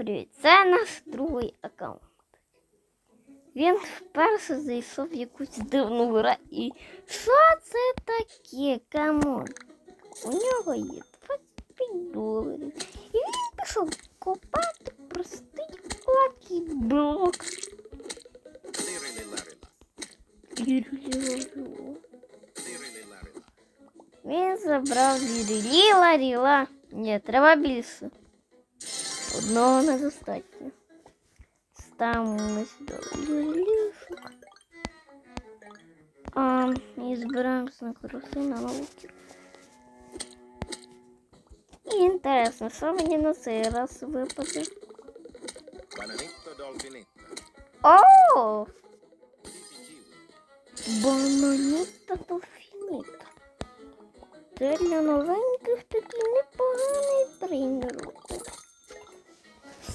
привіт! Це наш другий аккаунт. Він вперше зайшов в якусь дивну гру і що це таке? Камон? У нього є 25 доларів. І він пішов копати простий лакі блок. Лирили ларила. Лірі-лі-лі-лі. Лирили ларила. Він забрав лірі-ліла, ріла. Ні, треба більше. Одного недостатньо. Ставимо сюди лірі-лішок. А, і збираємося на карусель на науки. І інтересно, що мені на цей раз випаде? Bananito dolfinito. О! Pipi kiwi. Бананіта дофініта. Це для новеньких такий непоганий тренер.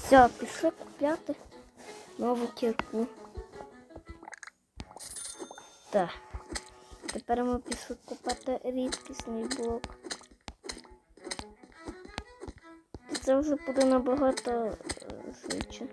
Все, пішли купляти нову кірку. Так. Тепер ми пішли купати рідкісний блок. Це вже буде набагато швидше.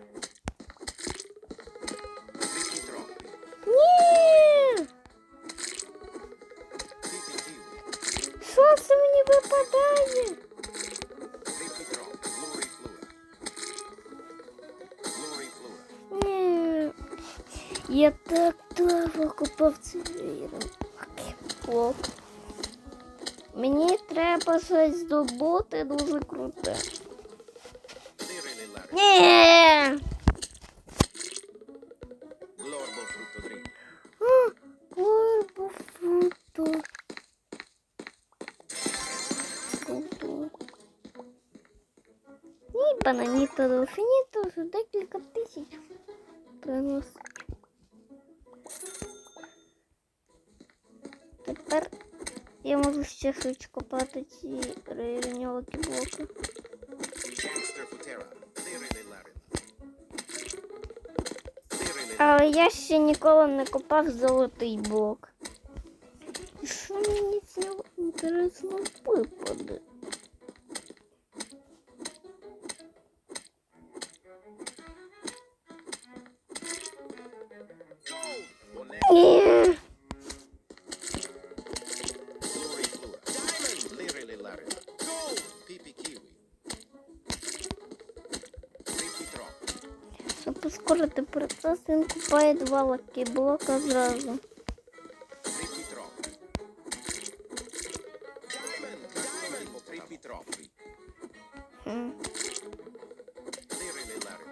бананіто дофініто вже декілька тисяч приносить. Тепер я можу ще швидше копати ці рівньовики блоки. Gangster futera. Lirili larila. Lirili Але я ще ніколи не копав золотий блок. Щоб прискорити процес, він купає два лаки блока зразу.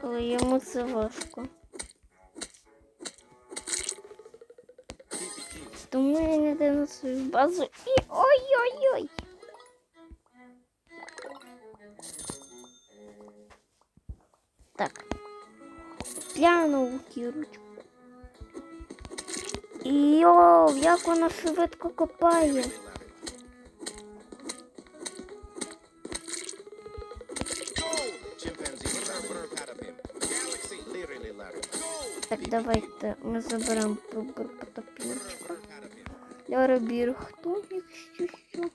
Але йому це важко. Тому він йде на свою базу і ой-ой-ой. Так. Глянув кірочку. Йоу, як вона швидко копає. Так, давайте ми заберемо потопінчика. Berber patapim. Хто, якщо що.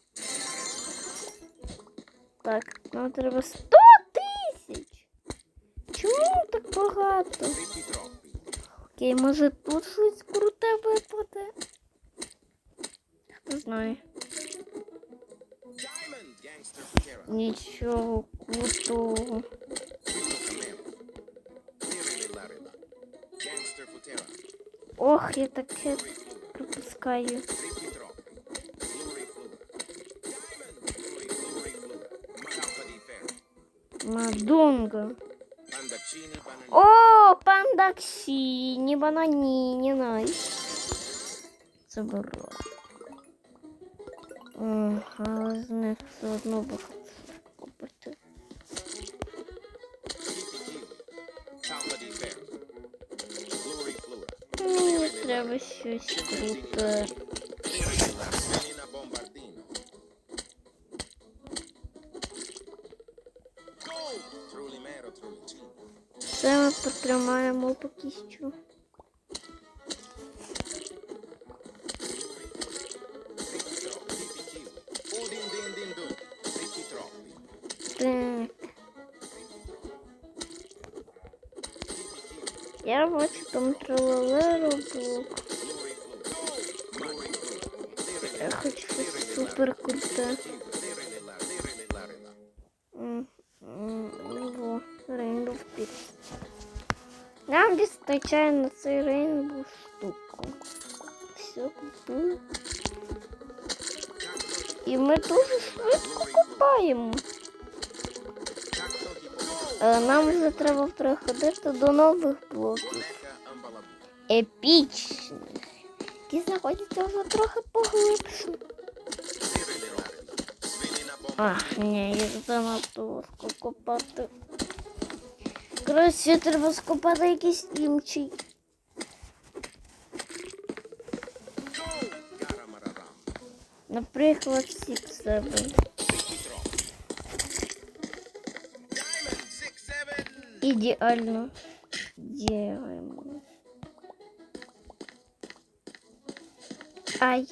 Так, нам треба 100 тисяч. Чому так багато. Окей, може тут щось круте випаде? Не знаю. Нічого крутого. Ох, я таке пропускаю. Мадонга. О, пандаксіні, бананіні, найс. Забираю. М, Але з них все одно багато купити. Pipi kiwi. Campa di ferro. Luri flura. Мені треба щось круте. Це ми потримаємо по кістю. На цей рейнбоw штуку. Все купили. І ми дуже швидко купаємо. Е, Нам вже треба переходити до нових блоків. Епічних. Які знаходяться вже трохи поглибше. They really loud enough. Really not bomb. А, ні, їх занадто важко копати. Краще треба скопати якийсь інший. Garamararam. Наприклад, Six Seven. Pinky throw. Diamond. Six, seven. Ідеально. Діємо. Ай.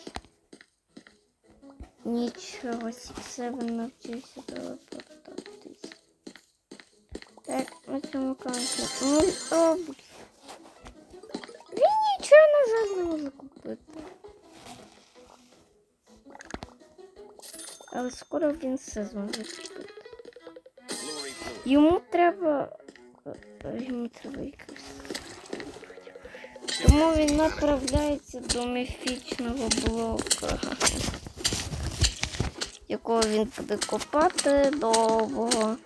Нічого, Six Seven навчився телепортуватись. Так, на цьому каналі. Ну, о. Він нічого, на жаль, не може купити. Але скоро він все зможе купити. Йому треба. Йому треба якось. Тому він направляється до міфічного блока, якого він буде копати довго.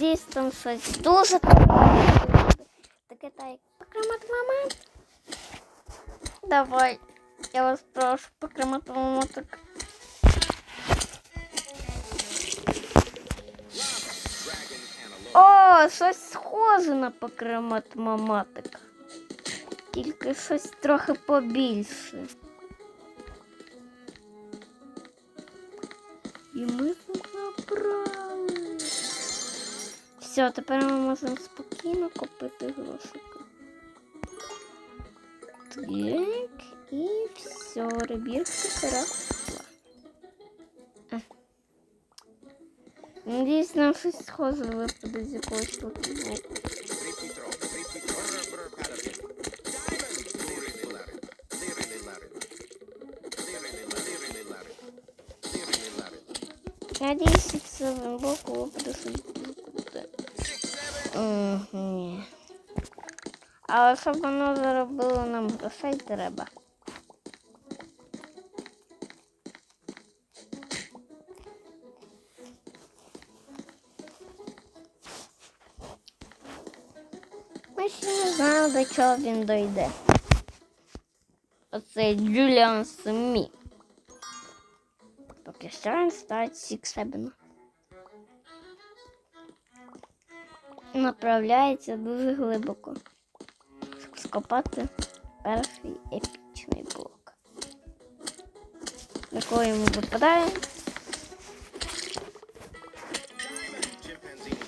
Надіюсь, там щось дуже таке та як покремати мама. Давай, я вас прошу покремати мама так. Dragon cantaloupe. О, щось схоже на покремат маматик. Тільки щось трохи побільше. І ми це забрали. Все, тепер ми можемо спокійно купити грошики. Так, і все, ребірки росла. Надіюсь, нам щось схоже випаде з якогось лотівого. Creepy throw. Creepy throw. Brr, brr, parrot. Diamond. They really loud enough. They really loud enough. They really loud. They really loud enough. They really loud enough. Надіюсь, це боку випаде щось дуже круте. Ні. Але щоб воно заробило нам грошей треба. Ми ще не знаємо, до чого він дойде. Оцей Джуліан Смі. Поки що він ставить Six Направляється дуже глибоко. Скопати перший епічний блок. На кого йому випадає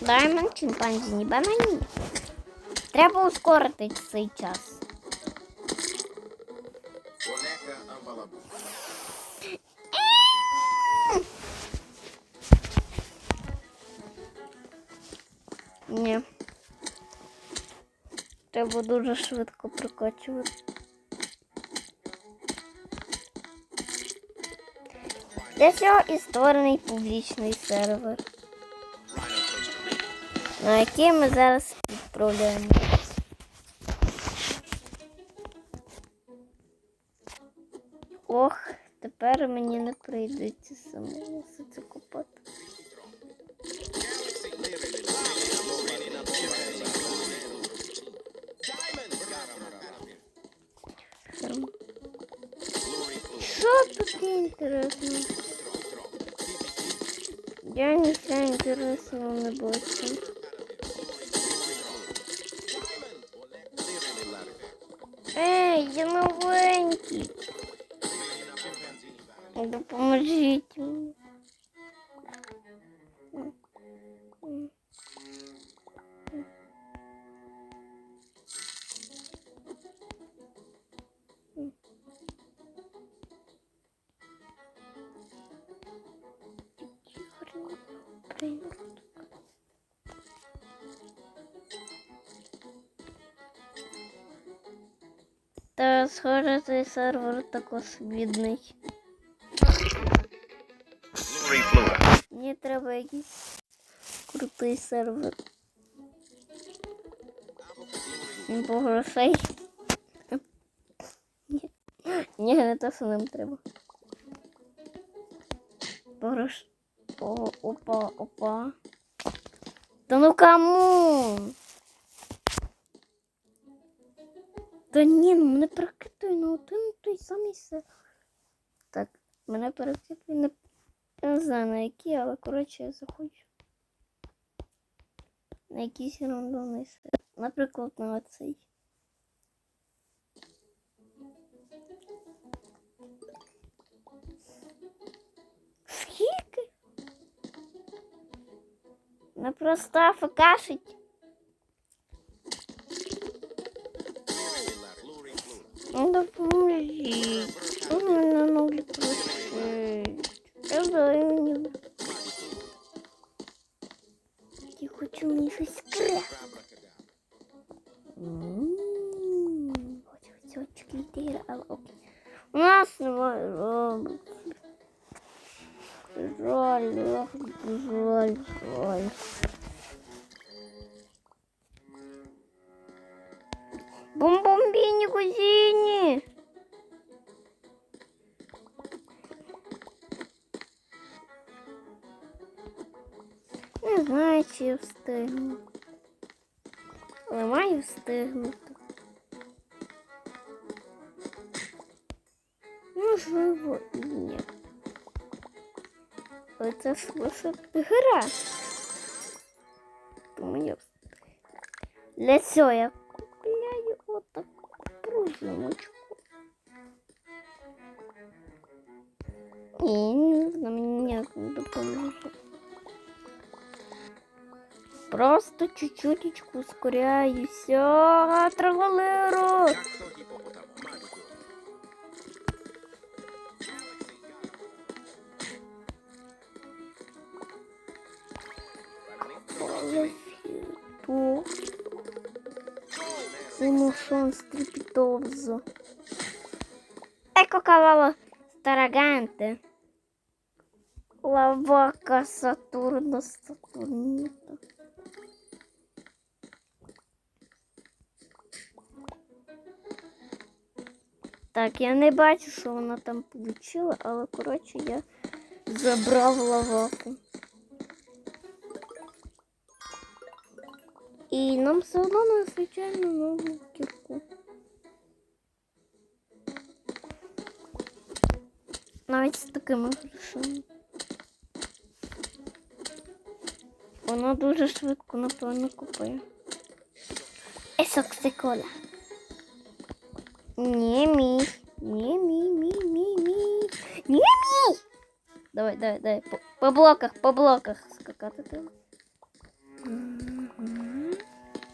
Даймон, чимпанзі, банані. Треба ускорити цей час. Треба дуже швидко прокачувати. Для цього і створений публічний сервер, на який ми зараз відправляємо. Ох, тепер мені основном не. Эй, я новенький. Да поможите мне. Thank you. Та схоже, цей сервер також бідний. Мені треба якийсь крутий сервер. По грошей. Ні. Не те, що нам треба. По грош... О, опа, опа. Та ну кому? Та ні, ну мене перекидує на один той самий се. Так, мене перекидує на я не знаю на які, але коротше я захочу. На якийсь рандомний сайт. Наприклад, на оцей. Скільки? Не просто фкашить. refluent. Ну допоможіть. Що мене ноги просить? Я зайню. Я хочу мені щось кре. Abracadabra. Хочу очки йти, але окей. У нас немає робот. Жаль, ах, жаль, жаль. Бум-бум-біні кузіні. Не знаю, чи я встигну. Але маю встигнути. Можливо, і ні. Але це ж лише гра. Тому я встигну. Для цього я пружиночку. Ні, вона мені допоможе. Просто чуть-чуть ускоряюся. Тралалеру. Стрепетозо. Ecco cavallo stragante. La vaca Saturno Saturnito. Так, я не бачу, що вона там получила, але коротше я забрав лаваку. І нам все одно не звичайно нову кірку. Навіть з такими грошима. Вона дуже швидко, напевно, купує. Есоксикола. Не мій. Не мій, мій, мій, мій. Не мій. Давай, давай, давай. По, по блоках, по блоках скакати треба. Мгм.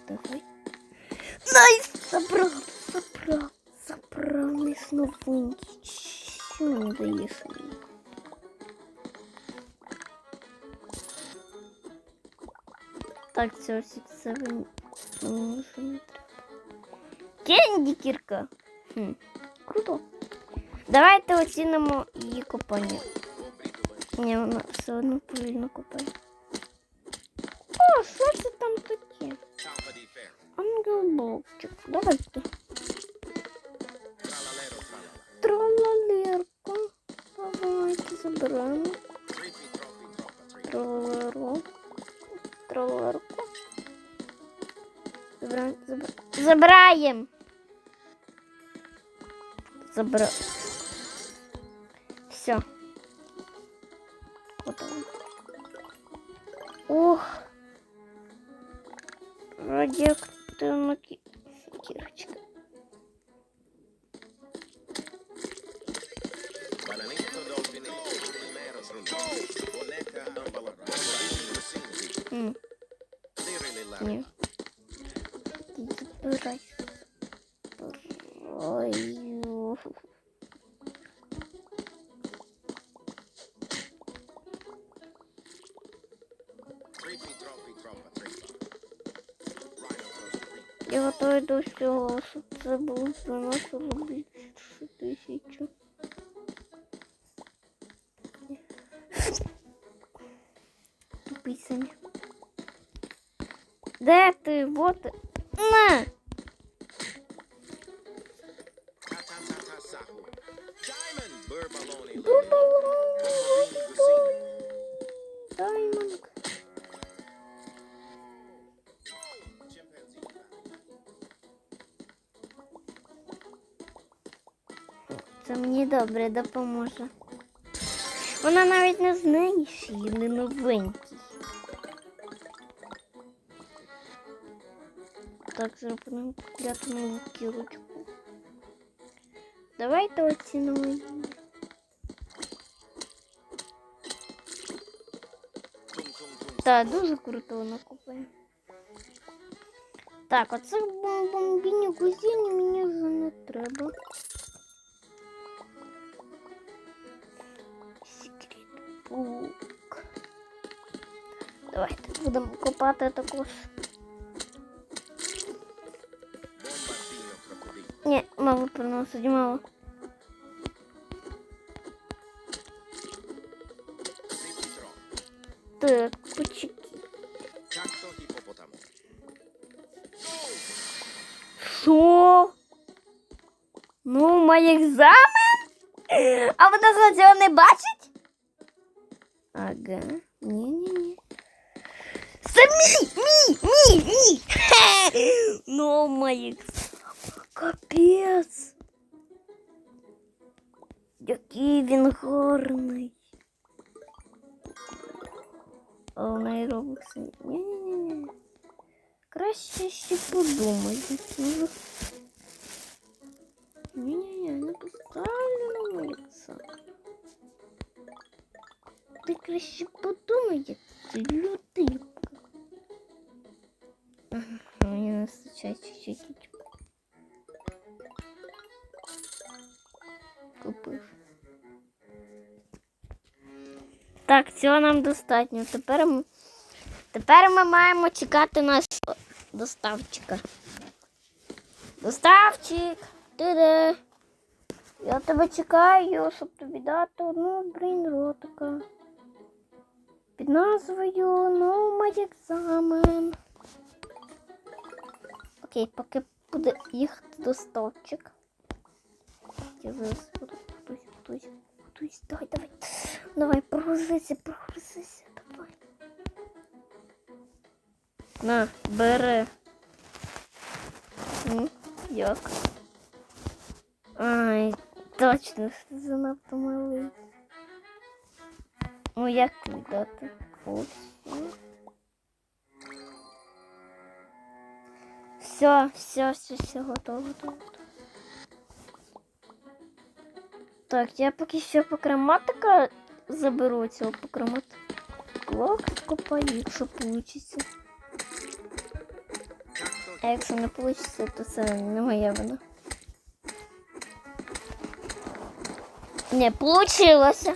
Давай. Найс! Забрав, забрав, забрав найс новенький. Що не даєш мені? Так, це ось це мені мені вже не треба. Кенді кірка. Хм. Круто. Давайте оцінимо її копання. Ні, вона все одно повільно копає. О, що це там таке? Campo. Ангел-бовчик. Давайте. Тролалерка. Давайте заберемо. Тролалеру. Тролалерку. Забираємо. Забираємо. Забираємо. Забра... Все. you. Всього, щоб це було приносило більше тисячу. Самі. Де ти? Вот. На! Бурбалон, Даймонд. Мені добре допоможе. Вона навіть не знає, що її не новенький. Так, зробимо купляти нову кірочку. Давайте оцінимо її. Дуже круто вона купує. Так, оце бомбіні кузіні мені вже не треба. Секрет бук. Давайте будемо копати також. Бомбардіно крокодил. Ні, мало приносить, мало. Сипітро. Так, почекай. Както гіпопотам. Що? Ну, мій екзамен? А вона за цього не бачить? Ага. Ні-ні-ні. Це мій! Мій! Мій! Мій! Хе! Ну, мій екзамен. Капець. Який він гарний. А у неї робиться. Ні-ні-ні. Краще ще подумати. Може... Ні-ні-ні, не поставлю на моє це. Ти Краще подумай, як ти людинка. Ага, Мені не вистачає чуть-чуть. Так, цього нам достатньо. Тепер ми, тепер ми маємо чекати нашого доставчика. Доставчик, ти де? Я тебе чекаю, щоб тобі дати одну брін ротика. Під назвою No My Examen. Окей, поки буде їхати доставчик. Я зараз буду хтось, хтось, хтось. Давай, давай. Давай, прогрузися, прогрузися, давай. На, бери. М, Як? Ай, точно, занадто малий. Ну як віддати? Ось. Все, все, все, все, готово, готово. Так, я поки що покраматика заберу цього покраматика. Лок скопаю, якщо получиться. А якщо не вийде, то це не моя вина. Не получилося.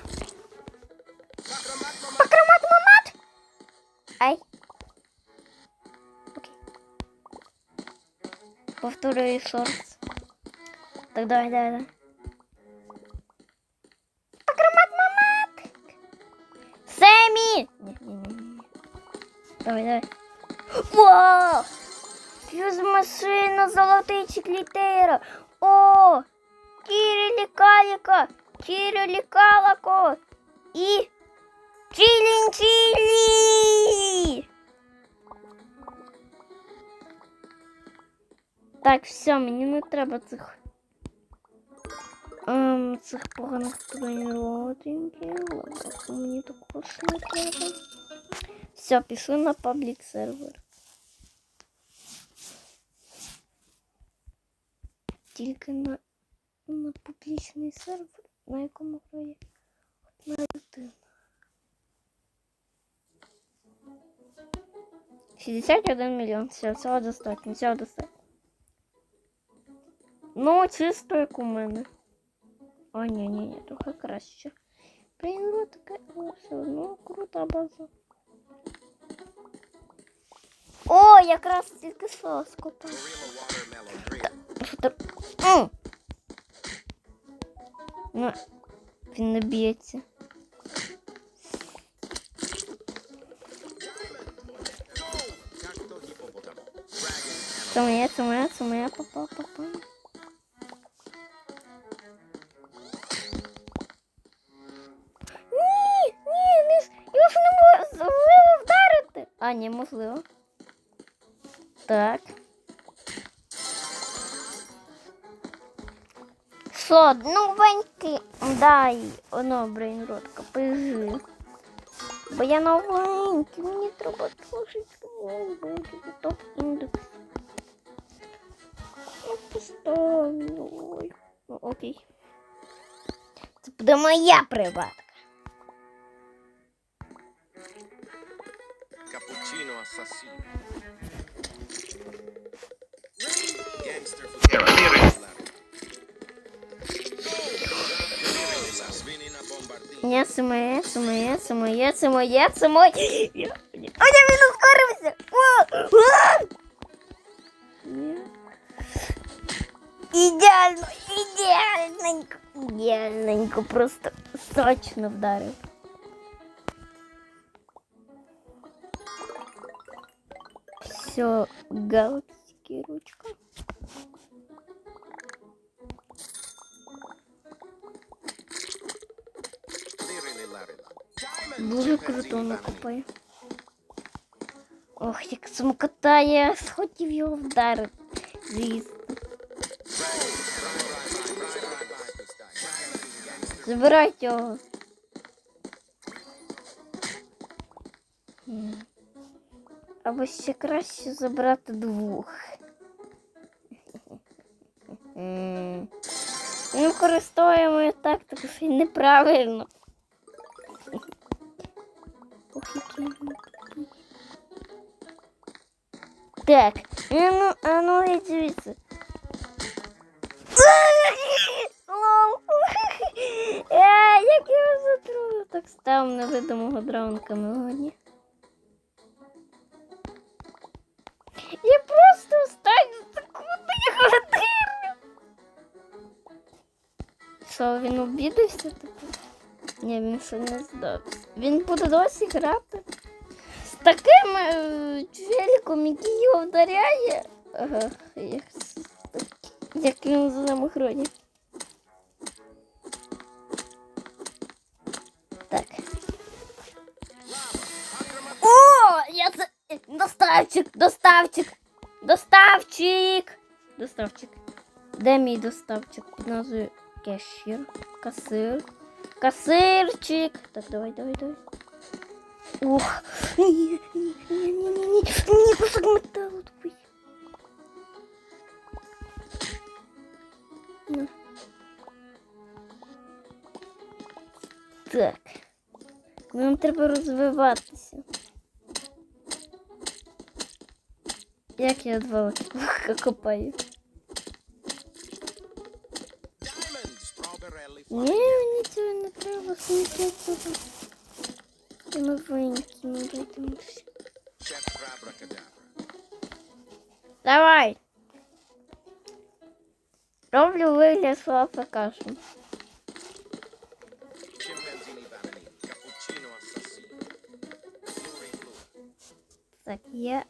Повторюю шорт. Так, давай, давай, давай. Покромат мамат. Семі! Ні, ні, ні, ні. Давай, давай. Вау! Фьюз машина, золотий чеклітера. О! Кірі лікаліка, Кірі лікалако Так, все, мені не треба цих. Ем, цих поганих тренувальників. Мені також не треба. Все, пішли на паблік сервер. Тільки на, на публічний сервер, на якому грає одна людина. 61 мільйон. Все, цього достатньо, цього достатньо. Ну, чисто як у мене. О, ні, ні, ні, трохи краще. Блін, ну таке, але все одно крута база. О, якраз тільки що скопав. Gorilla Watermelon Grill. Що ти- М. Ну, він не б'ється. Cacto hippopotamo. Dragon Це моє, це моє, це моє, папа, папа. А, ні, можливо. Так. Що, новенький? Дай, оно, брейнротка, пижи. Бо я новенький, мені треба трошечки вибити топ індекс. Ну, поставлю. Ну, окей. Це буде моя приватка. Ні, це моє, це моє, це моє, це моє, це моє. Я- О, я він ускорився! О! А! Ні. Ідеально, ідеальненько, ідеальненько, просто сочно вдарив. Все, галактики ручка. Lirili larila. Diamond Дуже chimpanzee круто family. накопає. Ох, як смокота, я схотів його вдарити. Звісно. Забирайте його. Або ще краще забрати двох. Ми використовуємо тактику, що неправильно. Так, а ну, а ну звідси. Лол. Е, Як я його затрую. Так став невидимого драунка мелоді. Що, він обідався типу? Ні, він ще не здався. Він буде досі грати. З таким е, челіком, який його вдаряє. Ага, як, як він за ним грає. Так. О, я це... Доставчик, доставчик, доставчик. Доставчик. Де мій доставчик? Назвою кешір, касир, касирчик. Так, давай, давай, давай. Ух, ні, ні, ні, ні, ні, ні, ні, кусок металу тупий. На. Так. Нам треба розвиватися. Як я два копаю? strawberry Ні, мені цього не треба, сміття тут. Я новенький, не дайте chef abracadabra. Давай. Роблю вигляд, що афекашу. Chimpanzini bananini. Cappuccino assassino. Pluri Так, я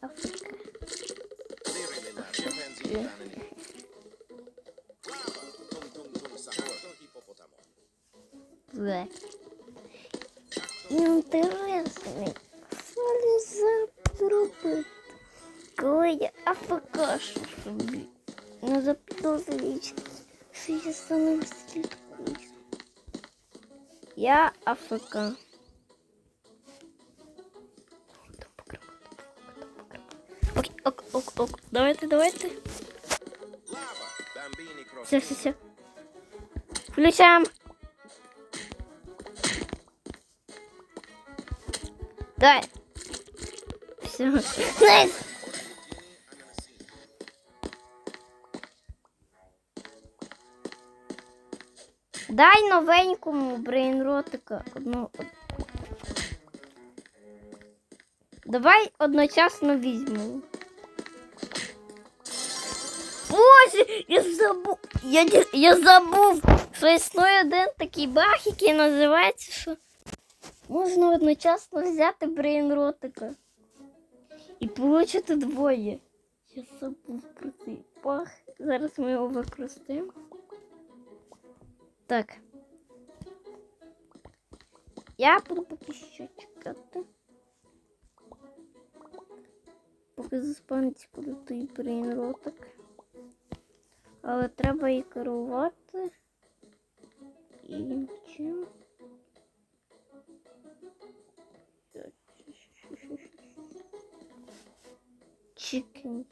Не запідозрюють, що я за ним. Я АФК. Окей, ок, ок, ок. Давайте, давайте. Все, все, все. Включаем. Давай. Все. Дай новенькому брейнротика одну. од- Давай одночасно візьмемо. Боже, я забув. Я, я забув, що існує один такий баг, який називається, що можна одночасно взяти брейнротика і получити двоє. Я забув про цей баг. Зараз ми його використаємо. Так. Я буду поки що чекати. Поки заспавниться буде той брейнротик. Але треба і керувати. І чим? Чикен.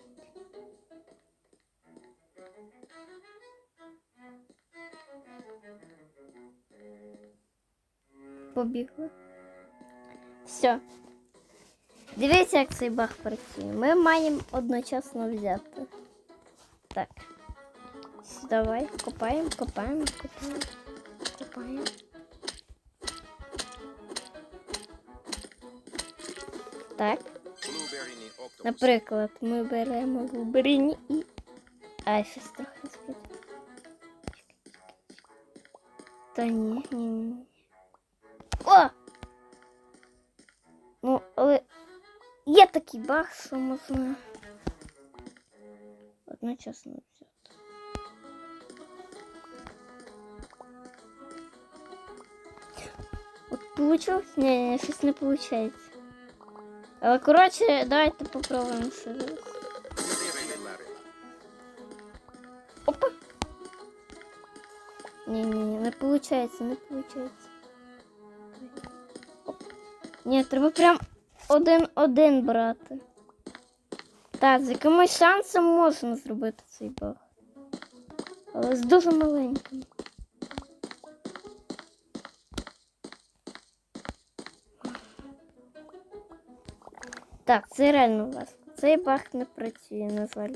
Побігли. Все. Дивіться, як цей баг працює. Ми маємо одночасно взяти. Так. Давай, копаємо, копаємо, копаємо, копаємо. Так, наприклад, ми беремо глибині і. А, щось трохи Та ні, ні, ні. ні. О! Ну, але є такий баг, що можна одночасно взяти. От получилось? Ні, ні, щось не виходить. Але коротше, давайте попробуємо ще раз. Ні, не виходить. Ні, треба прям один-один брати. Так, з якимось шансом можна зробити цей баг. Але з дуже маленьким. Так, це реально важко. Цей баг не працює, на жаль.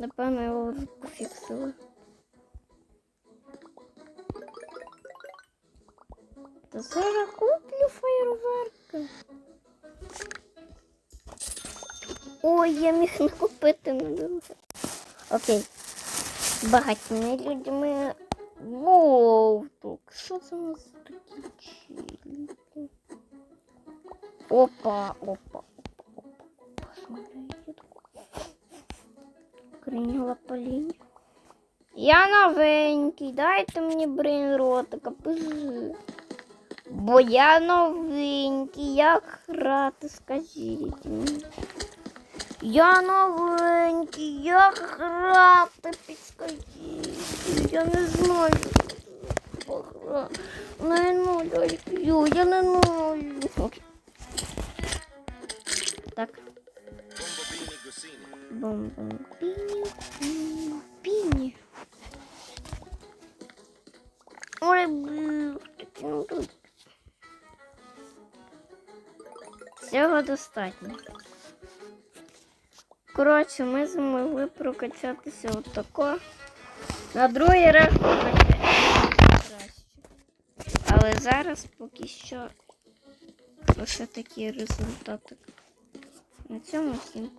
Напевно, його вже пофіксили. Та зараз куплю фейерверки. Ой, я міг не купити не дуже. Окей. Багатьми людьми. Воу, так, що це у нас такі чилі? Опа, опа, опа, опа. Посмотрите. Кринила полінь. Я новенький, дайте мені брейнротика, пижи. Бо я новенький, як грати, скажіть мені. Я новенький, як грати, підскажіть. Я не знаю. Не ну, я не знаю. Так. Гусіні. Бомбомбіні, бомбомбіні. Ой, блін, такі ну тут. Цього достатньо. Коротше, ми змогли прокачатися отако. На другий раз краще. Але зараз поки що лише такі результати. На цьому всім.